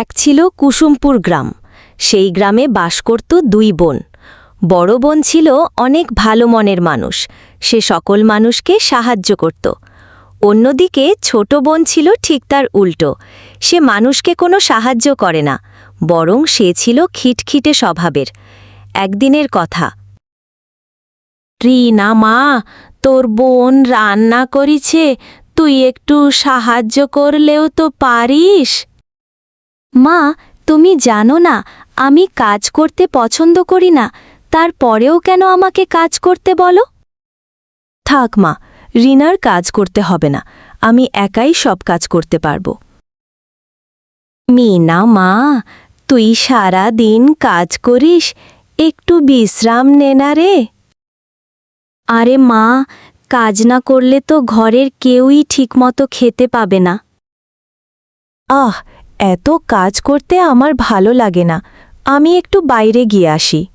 এক ছিল কুসুমপুর গ্রাম। সেই গ্রামে বাস করত দুই বোন। বড় বোন ছিল অনেক ভালো মনের মানুষ। সে সকল মানুষকে সাহায্য করত। অন্যদিকে ছোট বোন ছিল ঠিক তার উল্টো। সে মানুষকে কোনো সাহায্য করে না, বরং সে ছিল খিটখিটে স্বভাবের। একদিনের কথা, রিনা মা, তোর বোন রান্না করিছে, তুই একটু সাহায্য করলেও তো পারিস? মা, তুমি জানো না, আমি কাজ করতে পছন্দ করি না, তারপরেও কেন আমাকে কাজ করতে বলো? থাক মা, রিনার কাজ করতে হবে না, আমি একাই সব কাজ করতে পারব। মিনা মা, তুই সারা দিন কাজ করিস, একটু বিশ্রাম নে না রে। আরে মা, কাজ না করলে তো ঘরের কেউই ঠিকমতো খেতে পাবে না। আহ এত কাজ করতে আমার ভালো লাগে না। আমি একটু বাইরে গিয়ে আসি।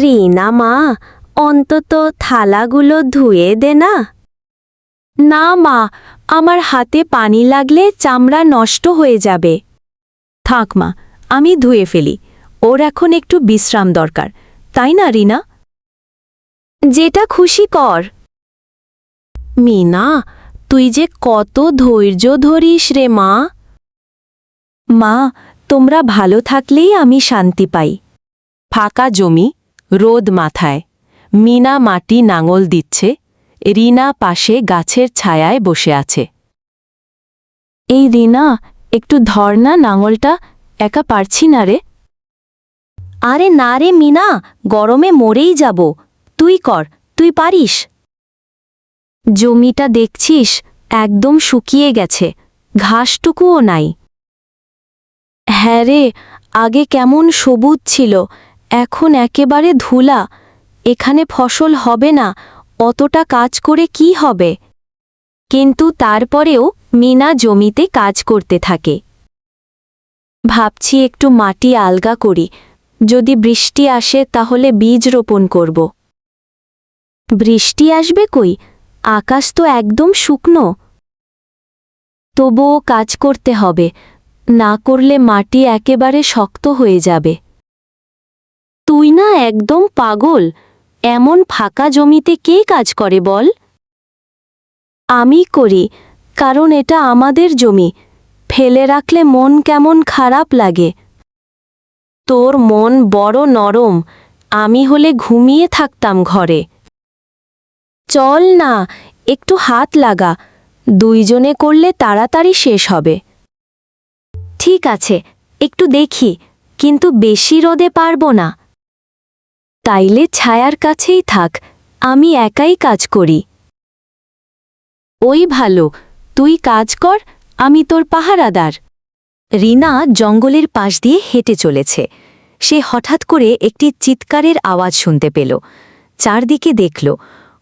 রিনা মা অন্তত থালাগুলো ধুয়ে দে না। না মা আমার হাতে পানি লাগলে চামড়া নষ্ট হয়ে যাবে। থাক মা আমি ধুয়ে ফেলি। ওর এখন একটু বিশ্রাম দরকার তাই না রিনা? যেটা খুশি কর। মিনা তুই যে কত ধৈর্য ধরিস রে মা। মা, তোমরা ভালো থাকলেই আমি শান্তি পাই। ফাঁকা জমি, রোদ মাথায়। মিনা মাটি নাঙল দিচ্ছে, রিনা পাশে গাছের ছায়ায় বসে আছে। এই রিনা, একটু ধর না নাঙলটা, একা পারছি না রে। আরে না রে মিনা, গরমে মরেই যাব। তুই কর, তুই পারিস? জমিটা দেখছিস, একদম শুকিয়ে গেছে, ঘাসটুকুও নাই। হ্যাঁ রে, আগে কেমন সবুজ ছিল, এখন একেবারে ধুলা, এখানে ফসল হবে না, অতটা কাজ করে কি হবে? কিন্তু তারপরেও মিনা জমিতে কাজ করতে থাকে। ভাবছি একটু মাটি আলগা করি, যদি বৃষ্টি আসে তাহলে বীজ রোপণ করব। বৃষ্টি আসবে কই? আকাশ তো একদম শুকনো। তবুও কাজ করতে হবে না করলে মাটি একেবারে শক্ত হয়ে যাবে। তুই না একদম পাগল, এমন ফাঁকা জমিতে কে কাজ করে বল? আমি করি, কারণ এটা আমাদের জমি, ফেলে রাখলে মন কেমন খারাপ লাগে। তোর মন বড় নরম, আমি হলে ঘুমিয়ে থাকতাম ঘরে। চল না, একটু হাত লাগা, দুইজনে করলে তাড়াতাড়ি শেষ হবে। ঠিক আছে, একটু দেখি, কিন্তু বেশি রোদে পারব না। তাইলে ছায়ার কাছেই থাক, আমি একাই কাজ করি। ওই ভালো, তুই কাজ কর, আমি তোর পাহারাদার। রিনা জঙ্গলের পাশ দিয়ে হেঁটে চলেছে। সে হঠাৎ করে একটি চিৎকারের আওয়াজ শুনতে পেল। চারদিকে দেখল,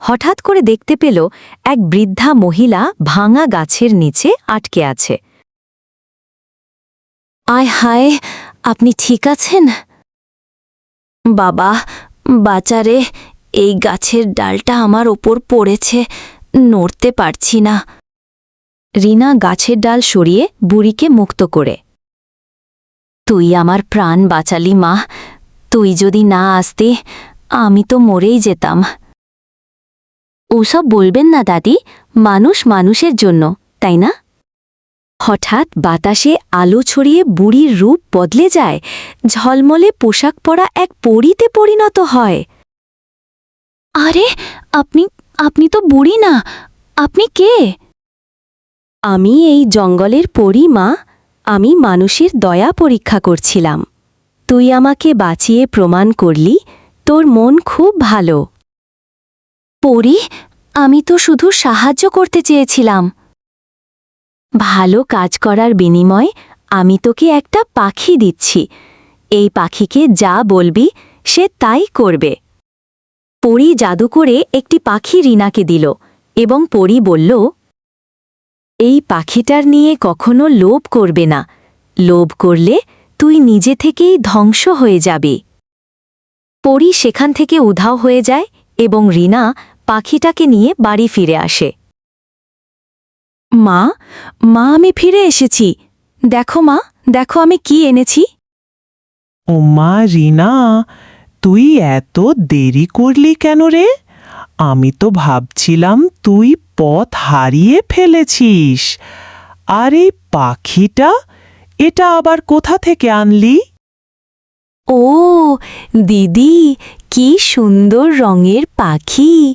হঠাৎ করে দেখতে পেল এক বৃদ্ধা মহিলা ভাঙা গাছের নিচে আটকে আছে। আয় হায়, আপনি ঠিক আছেন? বাবা, বাচারে, এই গাছের ডালটা আমার ওপর পড়েছে, নড়তে পারছি না। রিনা গাছের ডাল সরিয়ে বুড়িকে মুক্ত করে। তুই আমার প্রাণ বাঁচালি, মা। তুই যদি না আসতে, আমি তো মরেই যেতাম। ওসব বলবেন না, দাদি। মানুষ মানুষের জন্য, তাই না? হঠাৎ বাতাসে আলো ছড়িয়ে বুড়ির রূপ বদলে যায় ঝলমলে পোশাক পরা এক পরিতে পরিণত হয়। আরে আপনি আপনি তো বুড়ি না আপনি কে? আমি এই জঙ্গলের পরী মা আমি মানুষের দয়া পরীক্ষা করছিলাম। তুই আমাকে বাঁচিয়ে প্রমাণ করলি তোর মন খুব ভালো। পরি আমি তো শুধু সাহায্য করতে চেয়েছিলাম। ভালো কাজ করার বিনিময় আমি তোকে একটা পাখি দিচ্ছি। এই পাখিকে যা বলবি, সে তাই করবে। পরি জাদু করে একটি পাখি রিনাকে দিল এবং পরি বলল, এই পাখিটার নিয়ে কখনো লোভ করবে না। লোভ করলে তুই নিজে থেকেই ধ্বংস হয়ে যাবে পরি সেখান থেকে উধাও হয়ে যায় এবং রিনা পাখিটাকে নিয়ে বাড়ি ফিরে আসে। মা মা, আমি ফিরে এসেছি। দেখো মা, দেখো আমি কি এনেছি। ওমা রিনা, তুই এত দেরি করলি কেন রে? আমি তো ভাবছিলাম তুই পথ হারিয়ে ফেলেছিস। আর এই পাখিটা, এটা আবার কোথা থেকে আনলি? ও, দিদি, কি সুন্দর রঙের পাখি।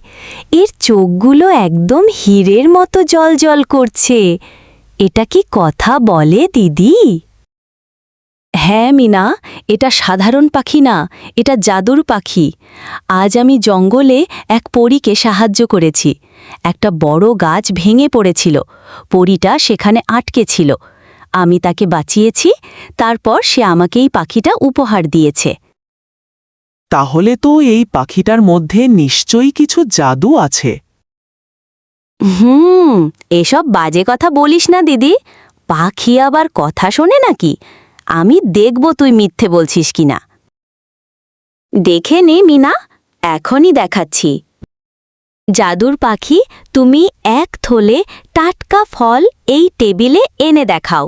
এর চোখগুলো একদম হীরের মতো জলজল করছে। এটা কি কথা বলে, দিদি? হ্যাঁ মিনা, এটা সাধারণ পাখি না, এটা জাদুর পাখি। আজ আমি জঙ্গলে এক পরীকে সাহায্য করেছি। একটা বড় গাছ ভেঙে পড়েছিল। পরীটা সেখানে আটকে ছিল। আমি তাকে বাঁচিয়েছি তারপর সে আমাকে এই পাখিটা উপহার দিয়েছে। তাহলে তো এই পাখিটার মধ্যে নিশ্চয়ই কিছু জাদু আছে। হুম এসব বাজে কথা বলিস না দিদি। পাখি আবার কথা শোনে নাকি? আমি দেখব তুই মিথ্যে বলছিস কিনা। দেখে নে মিনা এখনই দেখাচ্ছি। জাদুর পাখি তুমি এক থলে টাটকা ফল এই টেবিলে এনে দেখাও।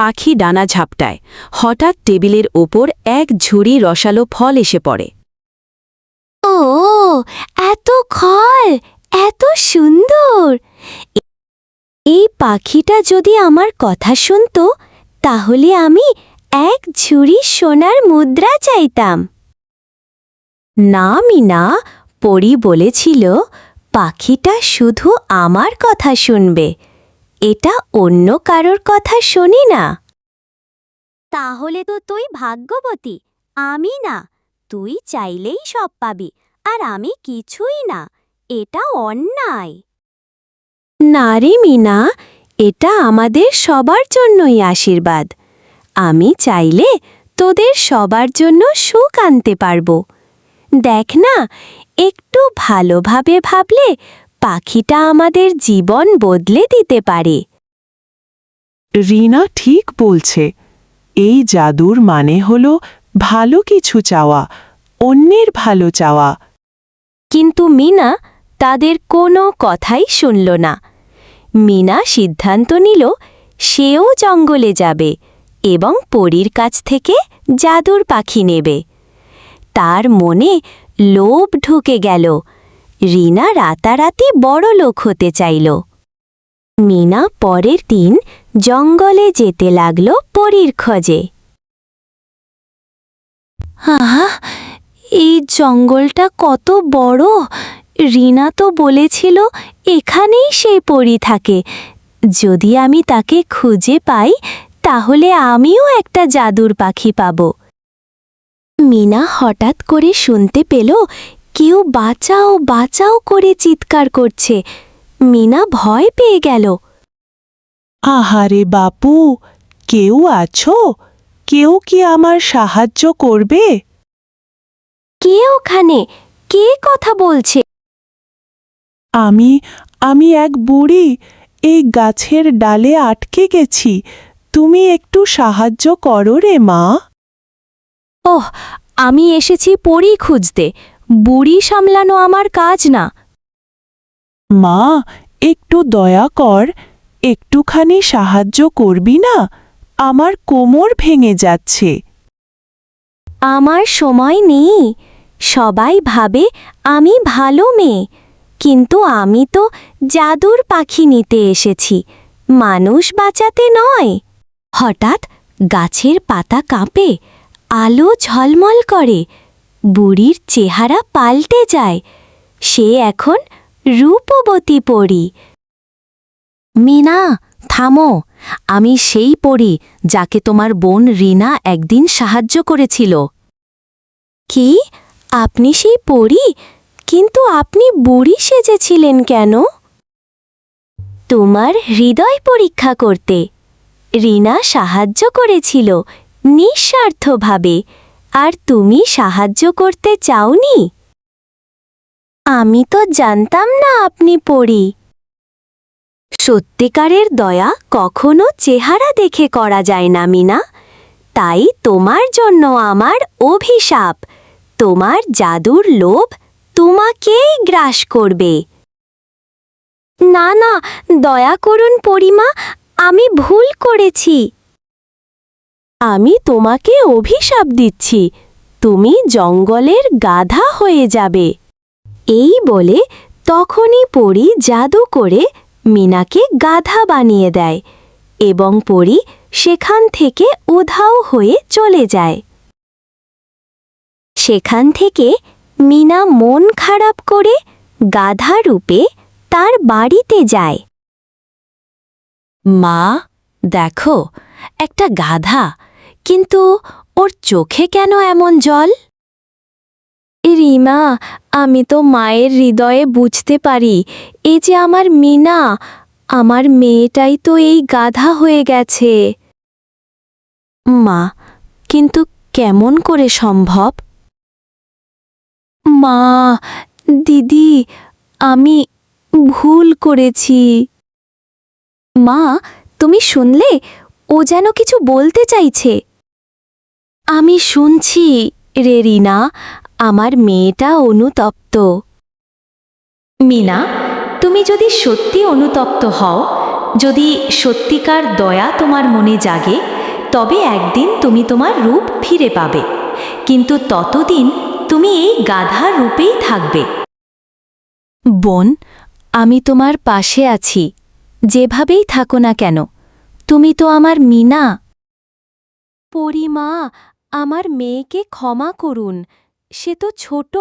পাখি ডানা ঝাপটায়। হঠাৎ টেবিলের ওপর এক ঝুড়ি রসালো ফল এসে পড়ে। ও, এত ফল এত সুন্দর। এই পাখিটা যদি আমার কথা শুনত, তাহলে আমি এক ঝুড়ি সোনার মুদ্রা চাইতাম। না, মিনা, পরি বলেছিল, পাখিটা শুধু আমার কথা শুনবে। এটা অন্য কারোর কথা শুনি না। তাহলে তো তুই ভাগ্যবতী। আমি না। তুই চাইলেই সব পাবি আর আমি কিছুই না। এটা অন্যায়। নারী মিনা এটা আমাদের সবার জন্যই আশীর্বাদ। আমি চাইলে তোদের সবার জন্য সুখ আনতে পারব। দেখ না একটু ভালোভাবে ভাবলে পাখিটা আমাদের জীবন বদলে দিতে পারে। রিনা ঠিক বলছে এই জাদুর মানে হল ভালো কিছু চাওয়া অন্যের ভালো চাওয়া। কিন্তু মিনা তাদের কোনো কথাই শুনল না। মিনা সিদ্ধান্ত নিল সেও জঙ্গলে যাবে এবং পরীর কাছ থেকে জাদুর পাখি নেবে। তার মনে লোভ ঢুকে গেল। রিনা রাতারাতি বড় লোক হতে চাইল। মিনা পরের দিন জঙ্গলে যেতে লাগল পরীর খোঁজে। আহা, এই জঙ্গলটা কত বড়। রিনা তো বলেছিল এখানেই সে পরি থাকে। যদি আমি তাকে খুঁজে পাই, তাহলে আমিও একটা জাদুর পাখি পাব। মিনা হঠাৎ করে শুনতে পেল কেউ বাঁচাও বাঁচাও করে চিৎকার করছে। মিনা ভয় পেয়ে গেল। আহারে বাপু কেউ আছো? কেউ কি আমার সাহায্য করবে? কে ওখানে? কে কথা বলছে? আমি আমি এক বুড়ি এই গাছের ডালে আটকে গেছি। তুমি একটু সাহায্য করো রে মা। ওহ আমি এসেছি পরি খুঁজতে। বুড়ি সামলানো আমার কাজ না। মা একটু দয়া কর একটুখানি সাহায্য করবি না? আমার কোমর ভেঙে যাচ্ছে। আমার সময় নেই। সবাই ভাবে আমি ভালো মেয়ে। কিন্তু আমি তো জাদুর পাখি নিতে এসেছি। মানুষ বাঁচাতে নয়। হঠাৎ গাছের পাতা কাঁপে আলো ঝলমল করে। বুড়ির চেহারা পাল্টে যায়। সে এখন রূপবতী পড়ি মিনা, থামো। আমি সেই পড়ি যাকে তোমার বোন রিনা একদিন সাহায্য করেছিল। কি? আপনি সেই পড়ি কিন্তু আপনি বুড়ি সেজেছিলেন কেন? তোমার হৃদয় পরীক্ষা করতে। রিনা সাহায্য করেছিল নিঃস্বার্থভাবে। আর তুমি সাহায্য করতে চাওনি? আমি তো জানতাম না আপনি পড়ি। সত্যিকারের দয়া কখনো চেহারা দেখে করা যায় না, মিনা। তাই তোমার জন্য আমার অভিশাপ, তোমার জাদুর লোভ তোমাকেই গ্রাস করবে। না না, দয়া করুন পরিমা, আমি ভুল করেছি। আমি তোমাকে অভিশাপ দিচ্ছি। তুমি জঙ্গলের গাধা হয়ে যাবে। এই বলে তখনই পরী জাদু করে মিনাকে গাধা বানিয়ে দেয় এবং পরী সেখান থেকে উধাও হয়ে চলে যায়। সেখান থেকে মিনা মন খারাপ করে গাধা রূপে তার বাড়িতে যায়। মা, দেখো, একটা গাধা কিন্তু ওর চোখে কেন এমন জল? রিমা, আমি তো মায়ের হৃদয়ে বুঝতে পারি, এই যে আমার মিনা, আমার মেয়েটাই তো এই গাধা হয়ে গেছে। মা, কিন্তু কেমন করে সম্ভব? মা, দিদি, আমি ভুল করেছি। মা, তুমি শুনলে? ও যেন কিছু বলতে চাইছে। আমি শুনছি রে রিনা, আমার মেয়েটা অনুতপ্ত। মিনা, তুমি যদি সত্যি অনুতপ্ত হও, যদি সত্যিকার দয়া তোমার মনে জাগে, তবে একদিন তুমি তোমার রূপ ফিরে পাবে। কিন্তু ততদিন তুমি এই গাধা রূপেই থাকবে। বোন, আমি তোমার পাশে আছি, যেভাবেই থাকো না কেন, তুমি তো আমার মিনা। পরিমা আমার মেয়েকে ক্ষমা করুন, সে তো ছোট,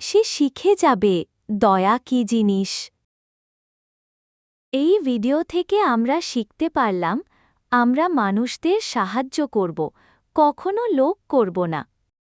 সে শিখে যাবে, দয়া কি জিনিস? এই ভিডিও থেকে আমরা শিখতে পারলাম, আমরা মানুষদের সাহায্য করব, কখনো লোক করব না।